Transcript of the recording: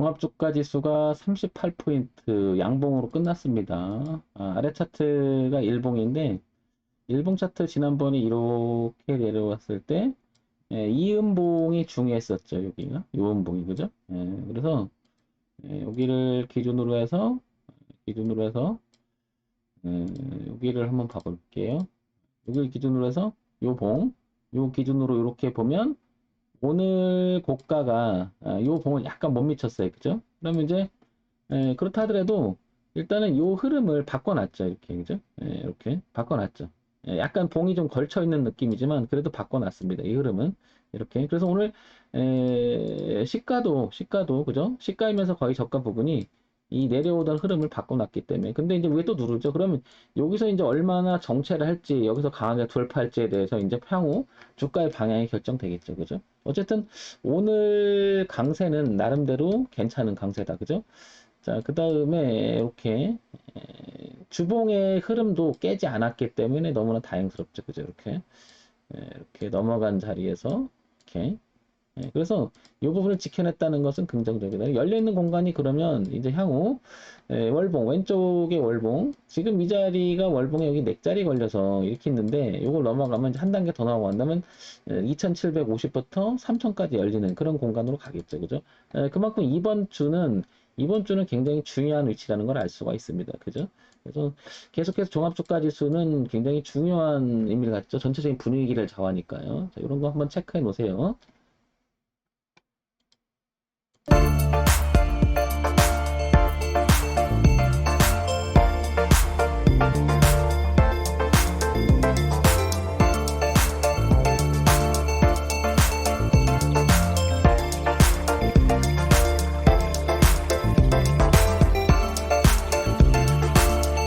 종합주가 지수가 38포인트 양봉으로 끝났습니다. 아, 아래 차트가 일봉인데 일봉 차트 지난번에 이렇게 내려왔을 때 예, 이 음봉이 중요했었죠. 여기가 이 음봉이 그죠? 예, 그래서 예, 여기를 기준으로 해서 기준으로 해서 예, 여기를 한번 봐볼게요. 여기를 기준으로 해서 요 봉, 요 기준으로 이렇게 보면 오늘 고가가 아, 요 봉을 약간 못 미쳤어요. 그죠? 그러면 이제 예, 그렇다 하더라도 일단은 요 흐름을 바꿔놨죠. 이렇게 그죠? 예, 이렇게 바꿔놨죠. 예, 약간 봉이 좀 걸쳐 있는 느낌이지만 그래도 바꿔놨습니다. 이 흐름은 이렇게. 그래서 오늘 에, 시가도 시가도 그죠? 시가이면서 거의 저가 부분이 이 내려오던 흐름을 바꿔놨기 때문에 근데 이제 왜 또 누르죠? 그러면 여기서 이제 얼마나 정체를 할지 여기서 강하게 돌파할지에 대해서 이제 향후 주가의 방향이 결정되겠죠, 그죠? 어쨌든 오늘 강세는 나름대로 괜찮은 강세다, 그죠? 자, 그 다음에 이렇게 에, 주봉의 흐름도 깨지 않았기 때문에 너무나 다행스럽죠, 그죠? 이렇게 에, 이렇게 넘어간 자리에서 이렇게 예, 그래서 이 부분을 지켜냈다는 것은 긍정적이다. 열려있는 공간이 그러면 이제 향후 예, 월봉, 왼쪽에 월봉, 지금 이 자리가 월봉에 여기 넥 자리 걸려서 이렇게 있는데 이걸 넘어가면 한 단계 더 넘어간다면 2750부터 3000까지 열리는 그런 공간으로 가겠죠. 그죠? 예, 그만큼 이번 주는 이번 주는 굉장히 중요한 위치라는 걸 알 수가 있습니다. 그죠? 그래서 계속해서 종합주가 지수는 굉장히 중요한 의미를 갖죠. 전체적인 분위기를 좌우하니까요. 자, 이런 거 한번 체크해 놓으세요. Bye.